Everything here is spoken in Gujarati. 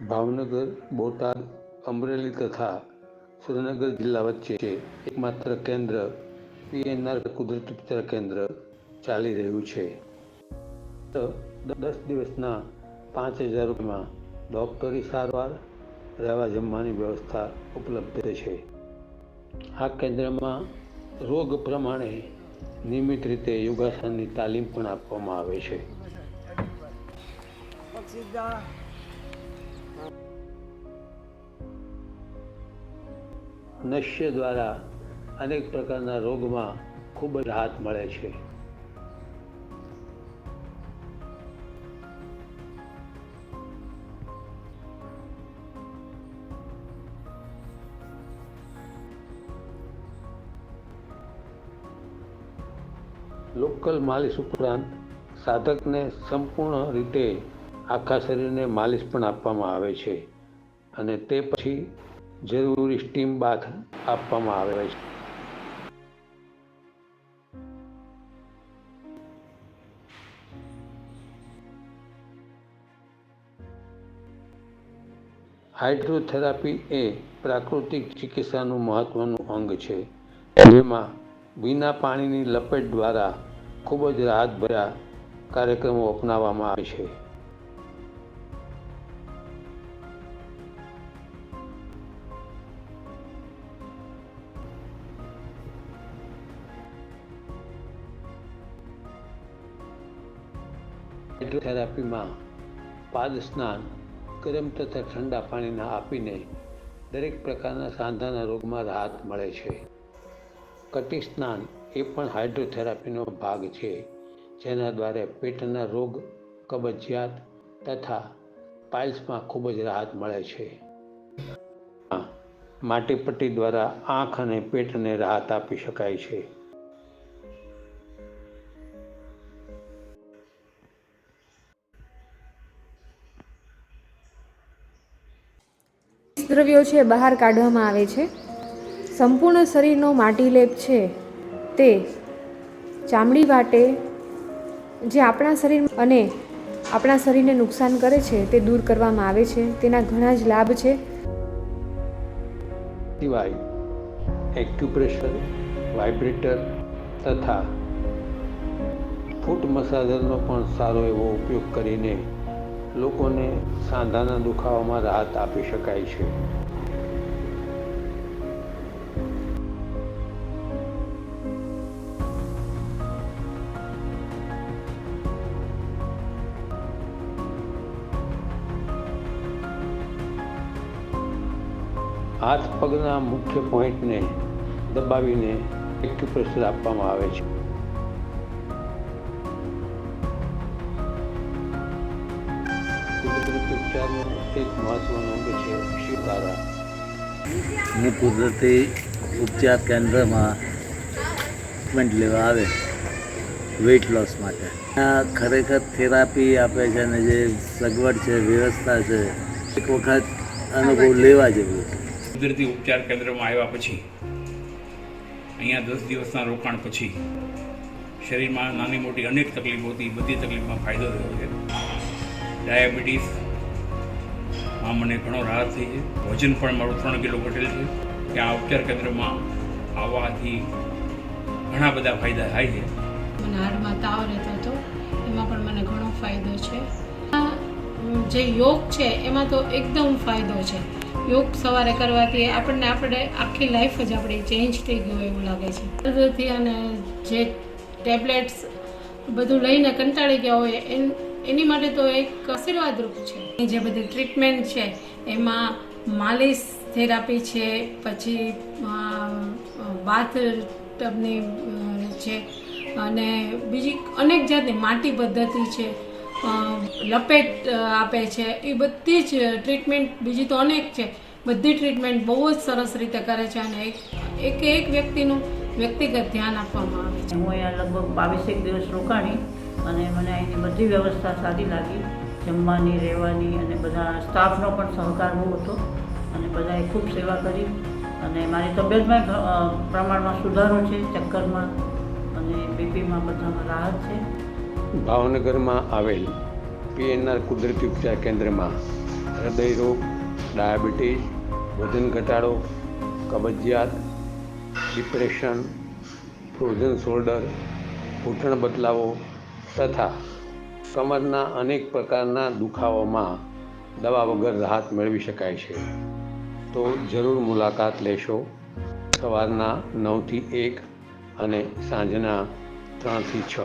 ભાવનગર, બોટાદ, અમરેલી તથા સુરેન્દ્રનગર જિલ્લા વચ્ચે એકમાત્ર કેન્દ્ર પીએનઆર કુદરતી ઉપચાર કેન્દ્ર ચાલી રહ્યું છે. દસ દિવસના પાંચ હજાર રૂપિયામાં ડૉક્ટરી સારવાર, રહેવા જમવાની વ્યવસ્થા ઉપલબ્ધ છે. આ કેન્દ્રમાં રોગ પ્રમાણે નિયમિત રીતે યોગાસનની તાલીમ પણ આપવામાં આવે છે. નશ્ય દ્વારા અનેક પ્રકારના રોગમાં ખૂબ જ રાહત મળે છે. લોકલ માલિશ ઉપરાંત સાધકને સંપૂર્ણ રીતે આખા શરીરને માલિશ પણ આપવામાં આવે છે અને તે પછી જરૂરી સ્ટીમ બાથ આપવામાં આવે છે. હાઇડ્રોથેરાપી એ પ્રાકૃતિક ચિકિત્સાનું મહત્વનું અંગ છે, જેમાં વિના પાણીની લપેટ દ્વારા ખૂબ જ રાહતભર્યા કાર્યક્રમો અપનાવવામાં આવે છે. હાઇડ્રોથેરાપીમાં પાદ સ્નાન, ગરમ તથા ઠંડા પાણીના આપીને દરેક પ્રકારના સાંધાના રોગમાં રાહત મળે છે. કટી સ્નાન એ પણ હાઇડ્રોથેરાપીનો ભાગ છે, જેના દ્વારા પેટના રોગ, કબજિયાત તથા પાઇલ્સમાં ખૂબ જ રાહત મળે છે. માટીપટ્ટી દ્વારા આંખ અને પેટને રાહત આપી શકાય છે. દ્રવ્યો છે બહાર કાઢવામાં આવે છે. સંપૂર્ણ શરીરનો માટી લેપ છે તે ચામડી વાટે જે આપણા શરીર અને આપણા શરીરને નુકસાન કરે છે તે દૂર કરવામાં આવે છે. તેના ઘણા જ લાભ છે. સિવાય એક્યુપ્રેશર વાઇબ્રેટર તથા ફૂટ મસાજરનો પણ સારો એવો ઉપયોગ કરીને લોકોને સાંધાના દુખાવામાં રાહત આપી શકાય છે. હાથ પગના મુખ્ય પોઈન્ટને દબાવીને એક્યુપ્રેશર આપવામાં આવે છે. કુદરતી ઉપચારનો એક છે હું કુદરતી ઉપચાર કેન્દ્રમાં ટ્રીટમેન્ટ લેવા આવે વેઇટ લોસ માટે. આ ખરેખર થેરાપી આપે છે અને જે સગવડ છે, વ્યવસ્થા છે, એક વખત અનુભવ લેવા જેવું કુદરતી ઉપચાર કેન્દ્રમાં આવ્યા પછી, અહીંયા દસ દિવસના રોકાણ પછી શરીરમાં નાની મોટી અનેક તકલીફો હતી, બધી તકલીફમાં ફાયદો થયો છે. ડાયાબિટીસમાં મને ઘણો રાહત થઈ છે. વજન પણ મારું ત્રણ કિલો ઘટેલ છે. આ ઉપચાર કેન્દ્રમાં આવવાથી ઘણા બધા ફાયદા થાય છે. મને હાડમાં તાવ રહેતો હતો. એમાં પણ મને ઘણો ફાયદો છે. આ જે યોગ છે, એમાં તો એકદમ ફાયદો છે. યોગ સવારે કરવાથી આપણને આપણે આખી લાઈફ જ આપણી ચેન્જ થઈ ગયું એવું લાગે છે. પદ્ધતિ અને જે ટેબ્લેટ્સ બધું લઈને કંટાળી ગયા હોય, એન- એની માટે તો એક આશીર્વાદરૂપ છે. જે બધી ટ્રીટમેન્ટ છે, એમાં માલિશ થેરાપી છે, પછી બાથ ટબની છે, અને બીજી અનેક જાતની માટી પદ્ધતિ છે લપેટ આપે છે, એ બધી જ ટ્રીટમેન્ટ બીજી તો અનેક છે. બધી ટ્રીટમેન્ટ બહુ જ સરસ રીતે કરે છે અને એક એક એક વ્યક્તિનું વ્યક્તિગત ધ્યાન આપવામાં આવે છે. હું અહીંયા લગભગ બાવીસેક દિવસ રોકાણી અને મને અહીંની બધી વ્યવસ્થા સારી લાગી. જમવાની, રહેવાની અને બધા સ્ટાફનો પણ સહકાર બહુ હતો. અને બધાએ ખૂબ સેવા કરી. અને મારી તબિયતમાં પ્રમાણમાં સુધારો છે, ચક્કરમાં અને બીપીમાં બધામાં રાહત છે. ભાવનગરમાં આવેલ પીએનઆર કુદરતી ઉપચાર કેન્દ્રમાં હૃદય રોગ, ડાયાબિટીસ, વજન ઘટાડો, કબજિયાત, ડિપ્રેશન ફ્રોઝન શોલ્ડર ઘૂંટણ બદલાવો તથા કમરના અનેક પ્રકારના દુખાવામાં દવા વગર રાહત મેળવી શકાય છે. તો જરૂર મુલાકાત લેશો સવારના નવથી એક અને સાંજના ત્રણથી છ.